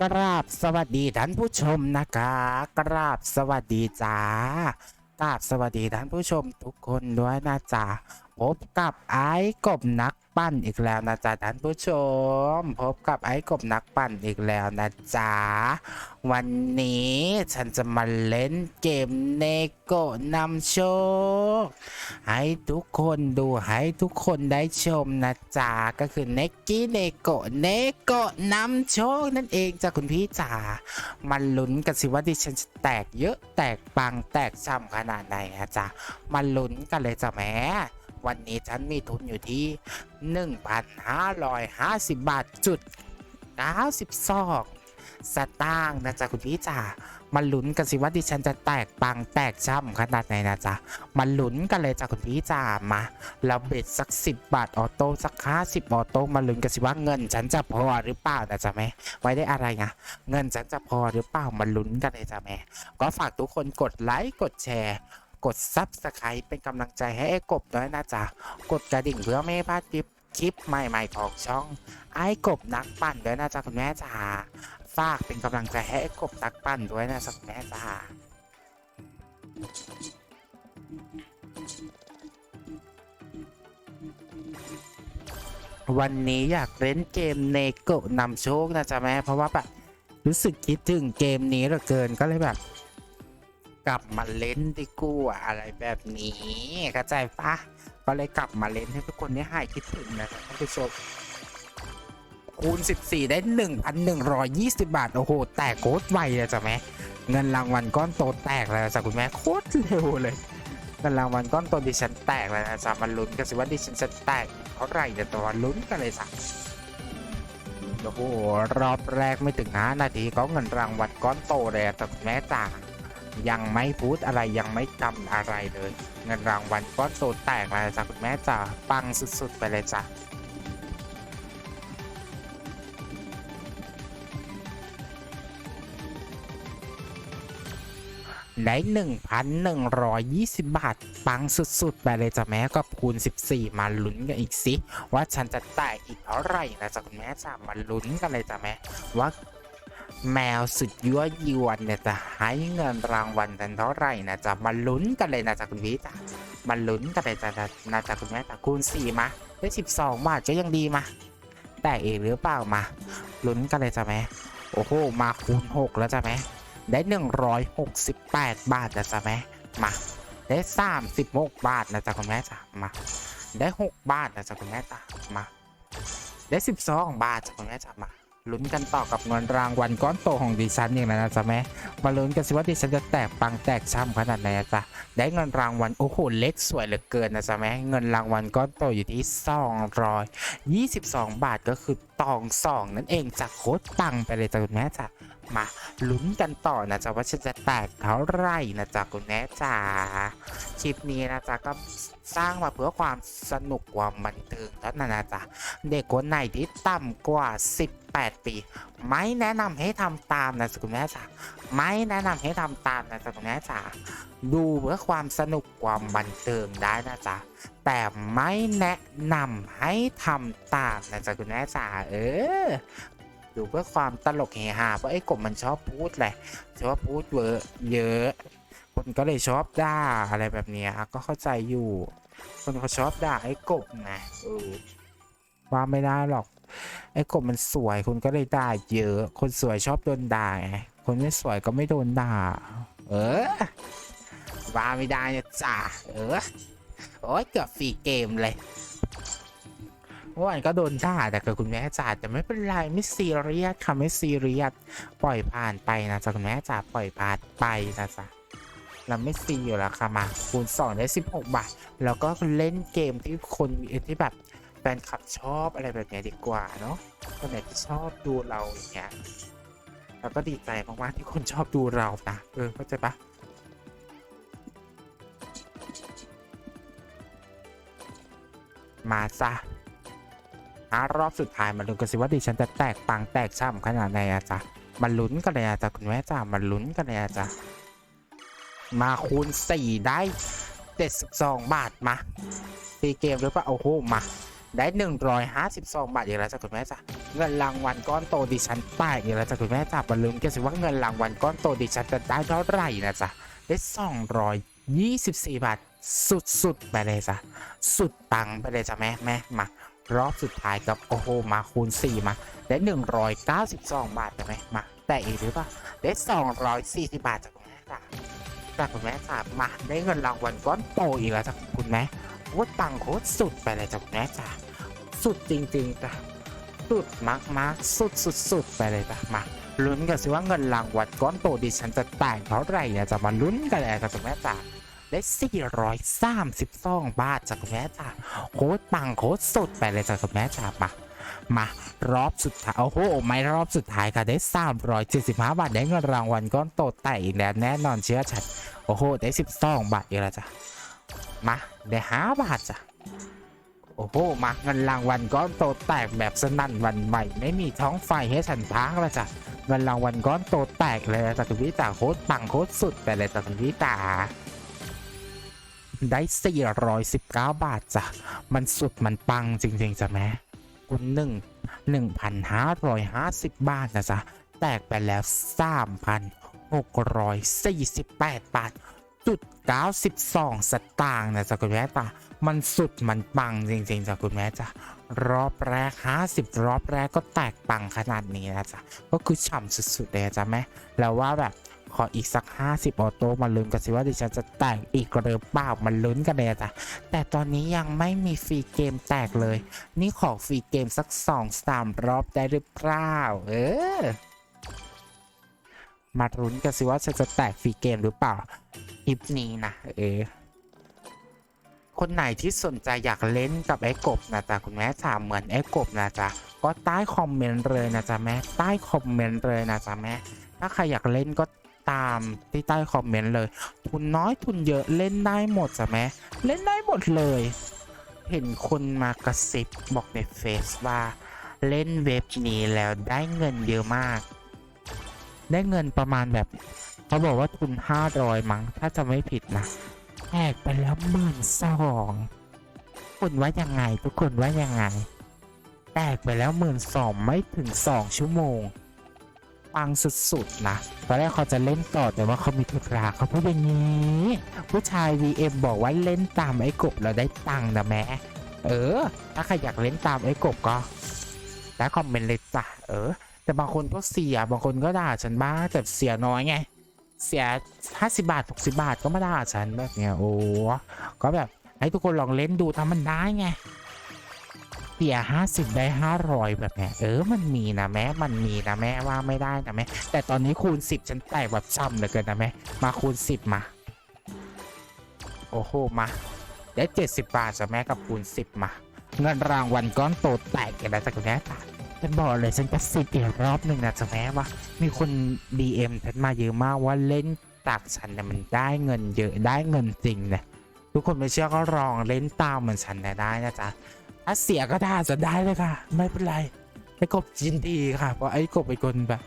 กราบสวัสดีท่านผู้ชมนะคะ กราบสวัสดีจ้ากราบสวัสดีท่านผู้ชมทุกคนด้วยนะจ๊ะพบกับไอ้กบนัก ปั้นอีกแล้วนะจ๊ะท่านผู้ชม พบกับไอ้กบนักปั้นอีกแล้วนะจ๊ะวันนี้ฉันจะมาเล่นเกมเนโกะนำโชค ให้ทุกคนดูให้ทุกคนได้ชมนะจ๊ะก็คือเนกกี้เนโกะเนโกะนำโชคนั่นเองจ้ะคุณพี่จ๋ามันลุ้นกันสิว่าดิฉันจะแตกเยอะแตกปังแตกช่ำขนาดไหนนะจ๊ะมันลุ้นกันเลยจ้ะแม่ วันนี้ฉันมีทุนอยู่ที่ 1,550 บาทจุด92สตางค์นะจ๊ะคุณพี่จ๋ามาลุ้นกันสิว่าดิฉันจะแตกปังแตกช่ำขนาดไหนนะจ๊ะมาลุ้นกันเลยจ้ะคุณพี่จ๋ามา เราเบ็ดสักสิบบาทออโต้สักห้าสิบออโต้มาลุ้นกันสิว่าเงินฉันจะพอหรือเปล่านะจ๊ะแม่ไว้ได้อะไรไงเงินฉันจะพอหรือเปล่ามาลุ้นกันเลยจ้ะแม่ก็ฝากทุกคนกดไลค์กดแชร์ กดซับสไครป์เป็นกำลังใจให้ไอ้กบด้วยนะจ๊ะ กดกระดิ่งเพื่อไม่ให้พลาดคลิปคลิปใหม่ๆของช่อง ไอ้กบนักปั่นด้วยนะจ๊ะคุณแม่จ๋าฝากเป็นกำลังใจให้ไอ้กบนักปั่นด้วยนะจ๊ะคุณแม่จ๋าวันนี้อยากเล่นเกมเนโกะนำโชคนะจ๊ะแม่เพราะว่าแบบรู้สึกคิดถึงเกมนี้เหลือเกินก็เลยแบบ กลับมาเล่นดีกว่าอะไรแบบนี้เข้าใจปะก็เลยกลับมาเล่นให้ทุกคนได้หายคิดถึงนะครับท่านผู้ชมคูณ 14 ได้ 1,120 บาท โอ้โห แตกโคตรไวเลยจ้ะแม่เงินรางวัลก้อนโตแตกเลยจ้ะคุณแม่โคตรเร็วเลยเงินรางวัลก้อนโตดิฉันแตกเลยนะจ๊ะมันลุ้นกันสิว่าดิฉันจะแตกเท่าไหร่เดี๋ยวตัวลุ้นกันเลยจ้ะโอ้โหรอบแรกไม่ถึง5นาทีก็เงินรางวัลก้อนโตเลยจ้ะคุณแม่จ๋า ยังไม่พูดอะไรยังไม่จำอะไรเลย เงินรางวัลก้อนโตแตกเลยจ้ะคุณแม่จ๋าปังสุดๆ ไปเลยจ้ะได้1,120 บาท ปังสุด ๆ ไปเลยจ้ะแม่ก็คูณ 14 มาลุ้นกันอีกสิ ว่าฉันจะแตกอีกเท่าไหร่นะจ๊ะคุณแม่จ้ะมาลุ้นกันเลยจ้ะแม่ว่า แมวสุดยั่วยวนเนี่ยจะให้เงินรางวัลกันเท่าไหร่นะจ๊ะมาลุ้นกันเลยนะจ๊ะคุณพี่จ้ะมาลุ้นกันเลยจ้ะนะจ๊ะคุณแม่จ้ะคูณ4มาได้12บสองบาทก็ยังดีมาแตกอีกหรือเปล่ามาลุ้นกันเลยจ้ะแม่โอ้โหมาคูณ6แล้วจ้ะแม่ได้168บแปดบาทนะจ๊ะแม่มาได้36บหกบาทนะจ๊ะคุณแม่จ้ะมาได้6บาทนะจ๊ะคุณแม่จ้ะมาได้12บาทจ้ะคุณแม่จ้ะมา ลุ้นกันต่อกับเงินรางวัลก้อนโตของดิฉันอย่างนั้นนะจ๊ะแม่มาลุ้นกันสิว่าดิฉันจะแตกปังแตกช่ำขนาดไหนนะจ๊ะได้เงินรางวัลโอ้โหเล็กสวยเหลือเกินนะจ๊ะแม่เงินรางวัลก้อนโตอยู่ที่ 222 บาทก็คือตองสองนั่นเองจากโคตรปังไปเลยจ้ะคุณแม่จ้ะมาลุ้นกันต่อนะจ๊ะว่าฉันจะแตกเท่าไหร่นะจ๊ะคุณแม่จ๋าคลิปนี้นะจ๊ะก็สร้างมาเพื่อความสนุกความบันเทิงเท่านั้นนะจ๊ะเด็กคนไหนที่ต่ำกว่า 18 ปี ไม่แนะนำให้ทำตามนะจ๊ะคุณแม่จ๋าไม่แนะนำให้ทำตามนะจ๊ะคุณแม่จ๋าดูเพื่อความสนุกความบันเทิงได้นะจ๊ะแต่ไม่แนะนำให้ทำตามนะจ๊ะคุณแม่จ๋าเออดูเพื่อความตลกเฮฮาเพราะไอ้กบมันชอบพูดแหละชอบพูดเวอร์เยอะคนก็เลยชอบด่าอะไรแบบนี้ก็เข้าใจอยู่ คนเขาชอบด่าไอ้กบไงว่าไม่ได้หรอก ไอ้กบมันสวยคนก็เลยด่าเยอะ คนสวยชอบโดนด่าไงคนไม่สวยก็ไม่โดนด่า เออว่าไม่ได้จ้าเออโอ้ยเกือบฟรีเกมเลยเมื่อวานก็โดนด่าแต่กับคุณแม่จ๋าแต่ไม่เป็นไรไม่ซีเรียสค่ะไม่ซีเรียสปล่อยผ่านไปนะจ๊ะคุณแม่จ๋าปล่อยผ่านไปนะจ๊ะเราไม่ซีอยู่แล้วค่ะมาคูณสองได้16บาท แล้วก็เล่นเกมที่คนที่แบบ แฟนคลับชอบอะไรแบบนี้ดีกว่าเนาะคนไหนที่ชอบดูเราอย่างเงี้ยเราก็ดีใจมากๆที่คนชอบดูเรานะเออเข้าใจปะมาจ้ะอะรอบสุดท้ายมาลุ้นกันสิว่าดิฉันจะแตกปังแตกช่ำขนาดไหนอะจ๊ะมาลุ้นกันเลยอะจ๊ะคุณแม่จ้ามาลุ้นกันเลยอะจ๊ะมาคูณ 4 ได้ 72 บาทมาตีเกมหรือเปล่าโอ้โหมา ได้ 152 บาทอีกแล้วจ้ะคุณแม่จ้ะเงินรางวัลก้อนโตดิฉันแตกอีกแล้วจ้ะคุณแม่จ๋ามาลุ้นกันสิว่าเงินรางวัลก้อนโตดิฉันจะได้เท่าไหร่นะจ๊ะได้224 บาทสุดๆไปเลยจ้ะสุดปังไปเลยจ้ะแม่แม่มารอบสุดท้ายกับโอ้โหมาคูณ 4 มาได้ 192 บาทจ้ะแม่มาแต่อีกหรือเปล่าได้ 240 บาทจากคุณแม่จ้ะจากคุณแม่จ้ะมาได้เงินรางวัลก้อนโตอีกแล้วจากคุณแม่ คตรปังโคตรสุดไปเลยจากคุณแม่จ้ะสุดจริงๆจ้ะสุดมากมากสุดสุดสุดไปเลยจ้ะมาลุ้นกันสิว่าเงินรางวัลก้อนโตดิฉันจะแตกเท่าไหร่นี่ยจะมาลุ้นกันเลยจ้ะคุณแม่จ๋าได้432บาทจากคุณแม่จ๋าโคตรปังโคตรสุดไปเลยจ้ะคุณแม่จ๋ามามารอบสุดท้ายโอ้โหไม่รอบสุดท้ายค่ะได้ 375 บาทได้เงินรางวัลก้อนโตแตกอีกแล้วแน่นอนเชื่อฉันโอ้โหได้ 12 บาทอีกแล้วจ้ะ มาได้5บาทจ้ะโอ้โหมาเงินรางวัลก้อนโตแตกแบบสนั่นวันใหม่ ไม่มีท้องไฟให้ฉันพักแล้วจ้ะเงินรางวัลก้อนโตแตกเลยจ้ะคุณพี่ตาโคตรปังโคตรสุดไปเลยจ้ะคุณพี่ตาได้ 419 บาทจ้ะ มันสุดมันปังจริง ๆจ้ะแม่คุณหนึ่ง1,550 บาทนะจ๊ะ แตกไปแล้ว 3,648 บาท จุด92 สตางค์นะจ๊ะคุณแม่ตามันสุดมันปังจริงๆจ้ะคุณแม่จ้ะรอบแรก 50 รอบแรกก็แตกปังขนาดนี้นะจ๊ะก็คือฉ่ำสุดๆเลยจ้ะแม่แล้วว่าแบบขออีกสัก 50 ออโต้มาลุ้นกันสิว่าดิฉันจะแตกอีกหรือเปล่ามันลุ้นกันเลยจ้ะแต่ตอนนี้ยังไม่มีฟรีเกมแตกเลย นี่ขอฟรีเกมสัก 2-3 รอบได้หรือเปล่าเออมาลุ้นกันสิว่าฉันจะแตกฟรีเกมหรือเปล่า คลิปนี้นะเออคนไหนที่สนใจอยากเล่นกับไอ้กบนะจ๊ะคุณแม่ถามเหมือนไอ้กบนะจ๊ะก็ใต้คอมเมนต์เลยนะจ๊ะแม่ใต้คอมเมนต์เลยนะจ๊ะแม่ถ้าใครอยากเล่นก็ตามที่ใต้คอมเมนต์เลย ทุนน้อยทุนเยอะเล่นได้หมดจ้ะแม่เล่นได้หมดเลย เห็นคนมากระซิบบอกในเฟซว่า เล่นเว็บนี้แล้วได้เงินเยอะมาก ได้เงินประมาณแบบ เขาบอกว่าทุน500มั้ง ถ้าจะไม่ผิดนะแตกไปแล้วหมื่นสองคุณว่ายังไง ทุกคนว่ายังไง แตกไปแล้วหมื่นสองไม่ถึงสองชั่วโมงปังสุดๆนะ ตอนแรกเขาจะเล่นต่อแต่ว่าเขามีธุระเขาพูดอย่างนี้ ผู้ชาย VM บอกว่าเล่นตามไอ้กบแล้วได้ตังค์นะแม่เออ ถ้าใครอยากเล่นตามไอ้กบก็แล้วคอมเมนต์เลยจ้ะเออ แต่บางคนก็เสีย บางคนก็ด่าฉันบ้างแต่เสียน้อยไง เสีย 50 บาท 60 บาทก็มาด่าฉันแบบเนี้ยโอ้ก็แบบให้ทุกคนลองเล่นดูทำมันได้ไงเสีย 50 ได้ 500 แบบเนี้ยเออมันมีนะแม่มันมีนะแม่ว่าไม่ได้นะแม่แต่ตอนนี้คูณ 10 ฉันแตกแบบช่ำเหลือเกินนะแม่มาคูณ 10 มา โอ้โหมาได้ 70 บาทจ้ะแม่กับคูณ 10 มา เงินรางวัลก้อนโตแตกกันแล้วจ้ะคุณแม่ ฉันบอกเลยฉันกระซิบอีกรอบหนึ่งนะจะแม่ว่า มีคน DM ฉันมาเยอะมากว่าเล่นจากฉันเนี่ยมันได้เงินเยอะได้เงินจริงนะทุกคนไม่เชื่อก็ลองเล่นตามเหมือนฉันนะได้นะจ๊ะถ้าเสียก็ได้จะได้เลยค่ะ ไม่เป็นไรไอ้กบยินดีค่ะเพราะไอ้กบเป็นคนแบบ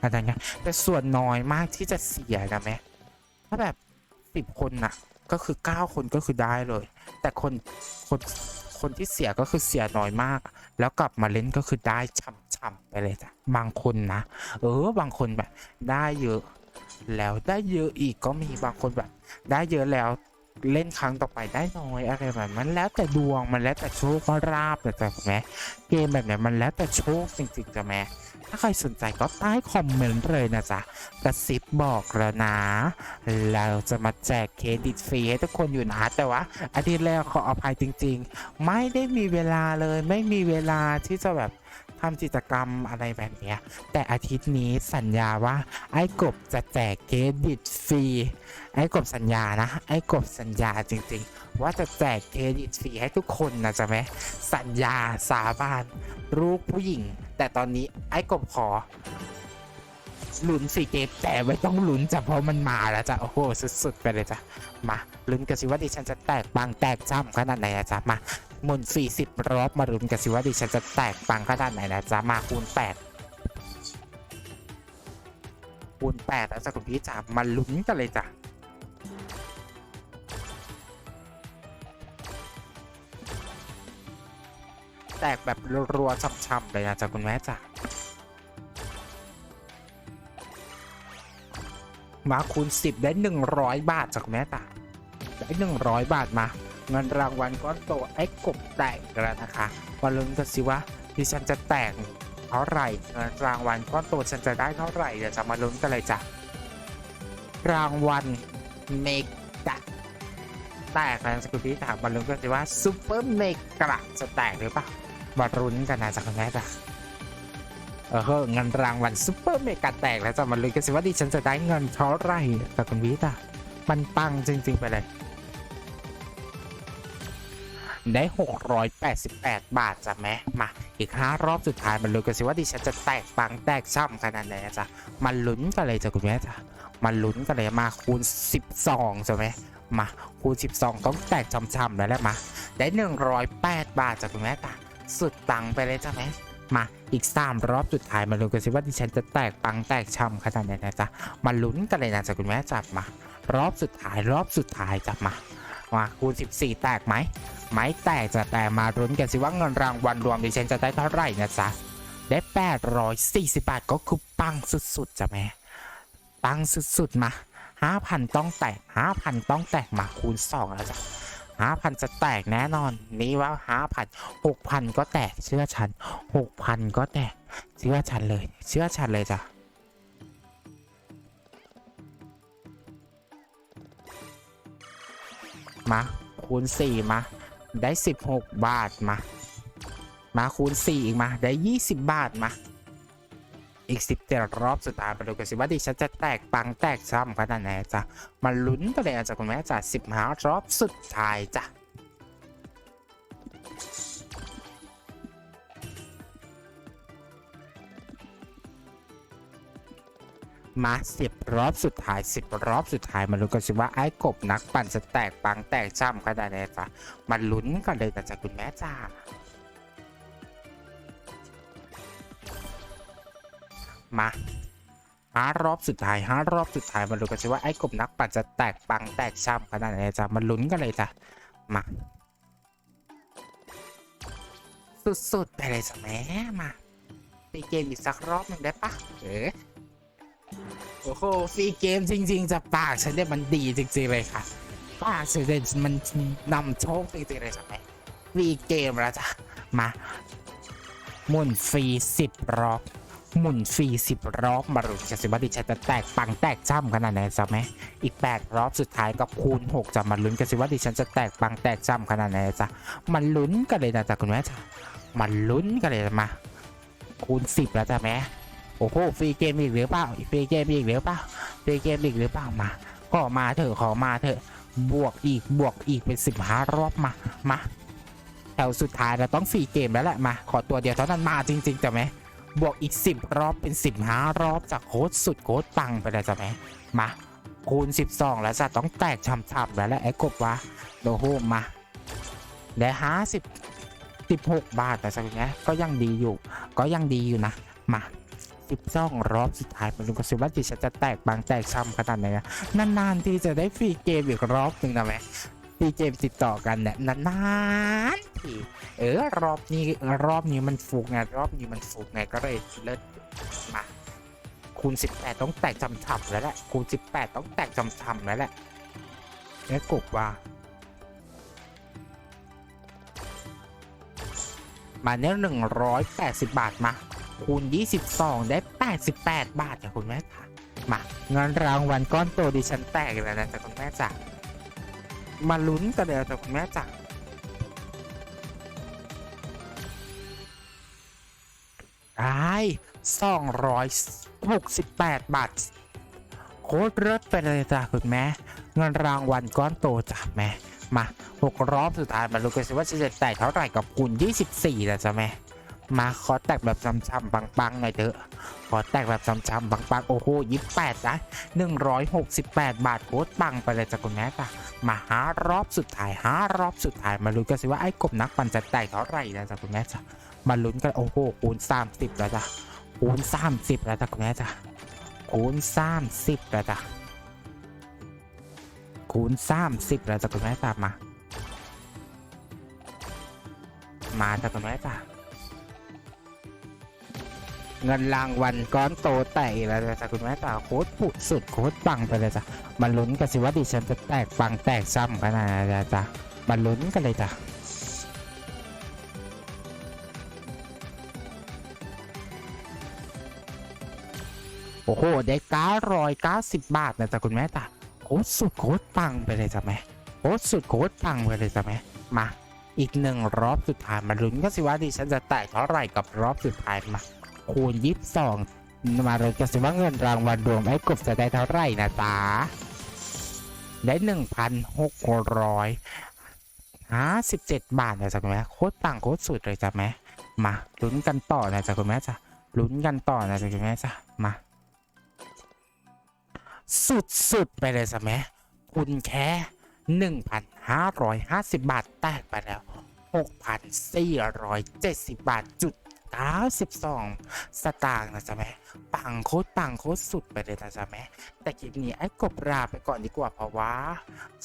อะไรเงี้ยแต่ส่วนน้อยมากที่จะเสียนะแม่ถ้าแบบสิบคนน่ะก็คือเก้าคนก็คือได้เลย แต่คนคน คนที่เสียก็คือเสียน้อยมาก แล้วกลับมาเล่นก็คือได้ช่ำๆไปเลยจ้ะบางคนนะ เออบางคนแบบได้เยอะ แล้วได้เยอะอีกก็มีบางคนแบบ ได้เยอะแล้ว เล่นครั้งต่อไปได้น้อยอะไรแบบนั้นแล้วแต่ดวงมันแล้วแต่โชคก็ราบแต่จ้ะแม่เกมแบบเนี้ยมันแล้วแต่โชคจริงๆจ้ะแม่ถ้าใครสนใจก็ใต้คอมเมนต์เลยนะจ๊ะกระซิบบอกแล้วนะเราจะมาแจกเครดิตฟรีให้ทุกคนอยู่นะแต่ว่าอาทิตย์แรกขออภัยจริง ๆ ไม่ได้มีเวลาเลยไม่มีเวลาที่จะแบบ ทำกิจกรรมอะไรแบบเนี้ย แต่อาทิตย์นี้สัญญาว่า ไอ้กบจะแจกเครดิตฟรี ไอ้กบสัญญานะ ไอ้กบสัญญาจริงๆ ว่าจะแจกเครดิตฟรีให้ทุกคนนะจ๊ะแม่สัญญาสาบานลูกผู้หญิง แต่ตอนนี้ไอ้กบขอลุ้นฟรีเกมแต่ไม่ต้องลุ้นจ้ะเพราะมันมาแล้วจ้ะโอ้โหสุดๆไปเลยจ้ะมาลุ้นกันสิว่าดิฉันจะแตกบางแตกจ้ำขนาดไหนนะจ๊ะมา หมุนสี่สิบรอบมารุนกันสิว่าดิฉันจะแตกปังขนาดไหนนะจ๊ะมาคูณแปดคูณแปดแล้วจ้ะคุณพี่จ๋ามาลุ้นกันเลยจ้ะแตกแบบรัวๆช่ำๆเลยนะจ๊ะคุณแม่จ้ะมาคูณ 10 ได้ 100 บาทจากแม่จ้ะได้ 100 บาทมา เงินรางวัลก้อนโตไอ้กบแตกแล้วนะคะมาลุ้นกันสิว่าดิฉันจะแตกเท่าไหร่เงินรางวัลก้อนโตฉันจะได้เท่าไหร่เดี๋ยวจะมาลุ้นกันเลยจ้ะรางวัลเมกะแตกแล้วจะคุณพี่ถามมาลุ้นกันสิว่าซูเปอร์เมกะจะแตกหรือเปล่ามาลุ้นกันนะจ๊ะคุณแม่จ้ะเออเงินรางวัลซูเปอร์เมกะแตกแล้วจะมาลุ้นกันสิว่าดิฉันจะได้เงินเท่าไหร่จ้ะคุณพี่จ้ะมันปังจริง ๆ ไปเลย ได้ 688 บาทจ้ะแม่มาอีก5รอบสุดท้ายมันลุ้นกันสิว่าดิฉันจะแตกปังแตกช่ำขนาดไหนนะจ๊ะมาลุ้นกันเลยจ้ะคุณแม่จ้ะมาลุ้นกันเลยมาคูณ 12จ้ะแม่มาคูณ 12 ต้องแตกช่ำๆแล้วแหละมาได้ 108 บาทจ้ะคุณแม่จ้ะสุดตังไปเลยจ้ะแม่มาอีก 3 รอบสุดท้ายมาลุ้นกันสิว่าดิฉันจะแตกปังแตกช่ำขนาดไหนนะจ๊ะมาลุ้นกันเลยนะจ๊ะคุณแม่จับมา รอบสุดท้ายรอบสุดท้ายจับมามาคูณ 14 แตกไหม ไม่แตกจะแต่มารุ้นกันสิว่าเงินรางวัลรวมดิฉันจะได้เท่าไหร่นะจ๊ะได้ 840 บาทก็คือปังสุดๆจ้ะแม่ปังสุดๆมา 5,000 ต้องแตก 5,000 ต้องแตกมาคูณ 2 แล้วจ้ะ5,000จะแตกแน่นอน นี่ว่า5,000 6,000ก็แตกเชื่อฉัน6,000ก็แตกเชื่อฉันเลย เชื่อฉันเลยจ้ะมาคูณ4มา ได้ 16 บาทมา มาคูณ 4 อีกมา ได้ 20 บาทมา อีก 17 รอบสุดท้ายมาดูกันสิว่าดิฉันจะแตกปังแตกซ้ำขนาดไหนจ้ะมาลุ้นกันเลยอาจ้ะคุณแม่จ้ะ15 รอบสุดท้ายจ้ะ มาสิบรอบสุดท้ายสิบรอบสุดท้ายมาลุ้นกันสิว่าไอ้กบนักปั่นจะแตกปังแตกจ้ำขนาดไหนจ้ะมาลุ้นกันเลยนะจ๊ะคุณแม่จ้ามาห้ารอบสุดท้ายห้ารอบสุดท้ายมาลุ้นกันสิว่าไอ้กบนักปั่นจะแตกปังแตกช่ำขนาดไหนจ้ะมาลุ้นกันเลยจ้ะมาสุดๆไปเลยจ้ะแม่มาตีเกมอีกสักรอบหนึ่งได้ปะเออ โอ้โหฟรีเกมจริง ๆจะปากฉันเนี่ยมันดีจริงๆเลยค่ะ ปากฉันเนี่ยมันนำโชคจริงๆเลยใช่ไหมฟรีเกมแล้วจ้ะมาหมุนฟรีสิบรอบหมุนฟรีสิบรอบมาลุ้นกันสิว่าดิฉันจะแตกปังแตกจ้ำขนาดไหนจ้ะแม่อีก8รอบสุดท้ายกับคูณ6จะมาลุ้นกันสิว่าดิฉันจะแตกปังแตกจ้ำขนาดไหนจ้ะมันลุ้นกันเลยนะจ๊ะคุณแม่จ้ะมันลุ้นกันเลยมา คูณ10แล้วจ้ะแม่ โอ้โหฟรีเกมอีกหรือเปล่าฟรีเกมอีกหรือเปล่าฟรีเกมอีกหรือเปล่ามา ก็มาเถอะขอมาเถอะบวกอีกบวกอีกเป็นสิบห้ารอบมามาแถวสุดท้ายเราต้องฟรีเกมแล้วแหละมา ขอตัวเดียวเท่านั้นมาจริงๆจ้ะไหมบวกอีกสิบรอบเป็นสิบห้ารอบจากโค้ดสุดโค้ดปังไปเลยจ้ะไหมมาคูณ 12 แล้วจะต้องแตกช่ำๆแล้วแหละไอ้กบวะโอ้โหมาได้ห้าสิบสิบหกบาทแต่สักอย่างก็ยังดีอยู่ ก็ยังดีอยู่นะ มา สิบสองรอบสุดท้ายมันรู้กันสิว่าดิฉันจะแตกบางแตกช้ำขนาดไหนอะนานๆที่จะได้ฟรีเกมอีกรอบหนึ่งนะแม่ฟรีเกมติดต่อกันเนี่ยนานๆทีเออรอบนี้รอบนี้มันฟูกไงรอบนี้มันฟูกไงก็เลยเลิศมาคูณ 18 ต้องแตกจำๆแล้วแหละคูณ 18 ต้องแตกจำๆแล้วแหละแล้วกบว่ามาเนี่ยหนึ่งร้อยแปดสิบบาทมา คูณ 22 ได้ 88 บาทจากคุณแม่ค่ะ มาเงินรางวัลก้อนโตดิฉันแตกแล้วนะจากคุณแม่จ๋ามาลุ้นกันเลยจากคุณแม่จ๋าได้268 บาท โคตรเลิศไปเลยจ้ะคุณแม่ เงินรางวัลก้อนโตจ้ะแม่ มาหกรอบสุดท้ายมาลุ้นกันสิว่าจะแตกเท่าไหร่กับคูณ 24นะจ๊ะแม่ มาขอแตกแบบช้ำๆปังๆหน่อยเถอะขอแตกแบบช้ำๆปังๆโอ้โหยี่แปดนะหนึ่งร้อยหกสิบแปดบาทโคตรปังไปเลยจ้ะคุณแม่ค่ะมาหารอบสุดท้ายหารอบสุดท้ายมาลุ้นกันสิว่าไอ้กบนักปั่นจะแตกเท่าไหร่นะจ๊ะคุณแม่จ้ะมาลุ้นกันโอ้โหคูณสามสิบแล้วจ้ะคูณสามสิบแล้วจ้ะคุณแม่จ้ะคูณสามสิบแล้วจ้ะคูณสามสิบแล้วจ้ะคุณแม่จ้ะมา มาจ้ะคุณแม่จ้ะ เงินรางวัลก้อนโตแตกแล้วจ้ะคุณแม่จ๋าโคตรปุดสุดโคตรปังไปเลยจ้ะมาลุ้นกันสิว่าดิฉันจะแตกปังแตกซ้ำขนาดไหนจ้ะมาลุ้นกันเลยจ้ะโอ้โห ได้990บบาทนะจ๊ะคุณแม่จ้ะโคตรสุดโคตรปังไปเลยจ้ะแม่โคตรสุดโคตรปังไปเลยจ้ะแม่มาอีกหนึ่งรอบสุดท้ายมาลุ้นกันสิว่าดิฉันจะแตกเท่าไหร่กับรอบสุดท้ายมา คูณยี่สิบสองมาเลยกันสิว่าเงินรางวัลรวมไอ้กบจะได้เท่าไหร่นะจ๊ะได้หนึ่งพันหกร้อยห้าสิบเจ็ดบาทนะจ๊ะคุณแม่โคตรปังโคตรสุดเลยจ้ะแม่มาลุ้นกันต่อนะจ๊ะคุณแม่จ้ะลุ้นกันต่อนะจ๊ะคุณแม่จ้ะมา สุดๆไปเลยสแม่คุณแค่1,550บบาทแตกไปแล้ว6,470บาทจุด 92 สตางค์นะจ๊ะแม่ปังโคตรปังโคตรสุดไปเลยนะจ๊ะแม่แต่คลิปนี้ไอ้กบลาไปก่อนดีกว่าเพราะว่า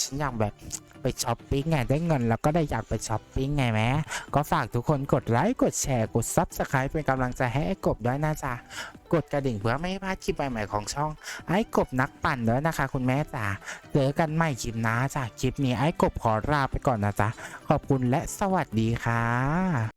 ฉันอยากแบบไปช้อปปิ้งไงได้เงิน แล้วก็ได้อยากไปช้อปปิ้งไงแม่ก็ฝากทุกคนกดไลค์กดแชร์กดซับสไครป์เป็นกำลังใจให้ไอ้กบด้วยนะจ๊ะกดกระดิ่งเพื่อไม่ให้พลาดคลิปใหม่ๆของช่อง ไอ้กบนักปั่นด้วยนะคะ คุณแม่จ๋าเจอกันใหม่คลิปหน้าจ้ะคลิปนี้ไอ้กบขอลาไปก่อนนะจ๊ะขอบคุณและสวัสดีค่ะ